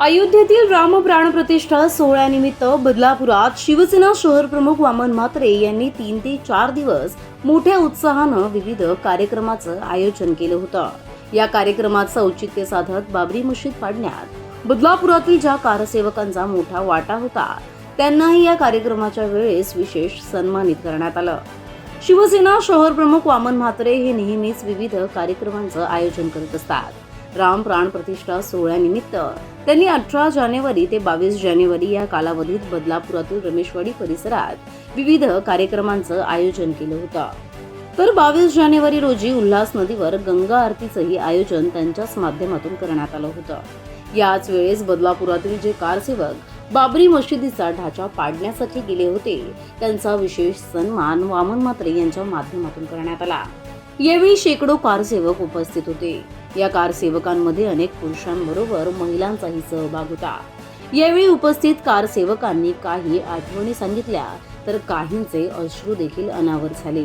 अयोध्येतील रामप्राण प्रतिष्ठा सोहळ्यानिमित्त बदलापुरात शिवसेना शहर प्रमुख वामन म्हात्रे यांनी तीन ते चार दिवस मोठ्या उत्साहानं विविध कार्यक्रमाचं आयोजन केलं होतं. या कार्यक्रमाचं औचित्य साधत बाबरी मशीद पाडण्यात बदलापुरातील ज्या कारसेवकांचा मोठा वाटा होता त्यांनाही या कार्यक्रमाच्या वेळेस विशेष सन्मानित करण्यात आलं. शिवसेना शहर प्रमुख वामन म्हात्रे हे नेहमीच विविध कार्यक्रमांचं आयोजन करत असतात. राम प्राण प्रतिष्ठा सोहळ्यानिमित्त त्यांनी अठरा जानेवारी ते बावीस जानेवारी या कालावधीत बदलापुरातील रमेशवाडी परिसरात विविध कार्यक्रमांचं आयोजन केलं होतं. तर बावीस जानेवारी रोजी उल्हास नदीवर गंगा आरतीचंही आयोजन त्यांच्याच माध्यमातून करण्यात आलं होतं. याच वेळेस बदलापुरातील जे कारसेवक बाबरी मशिदीचा ढाचा पाडण्यासाठी गेले होते त्यांचा विशेष सन्मान वामन मात्रे यांच्या माध्यमातून करण्यात आला. यावेळी शेकडो कारसेवक उपस्थित होते. या कारसेवकांमध्ये अनेक पुरुषांबरोबर महिलांचाही सहभाग होता. यावेळी उपस्थित कारसेवकांनी काही आठवणी सांगितल्या तर काहींचे अश्रू देखील अनावर झाले.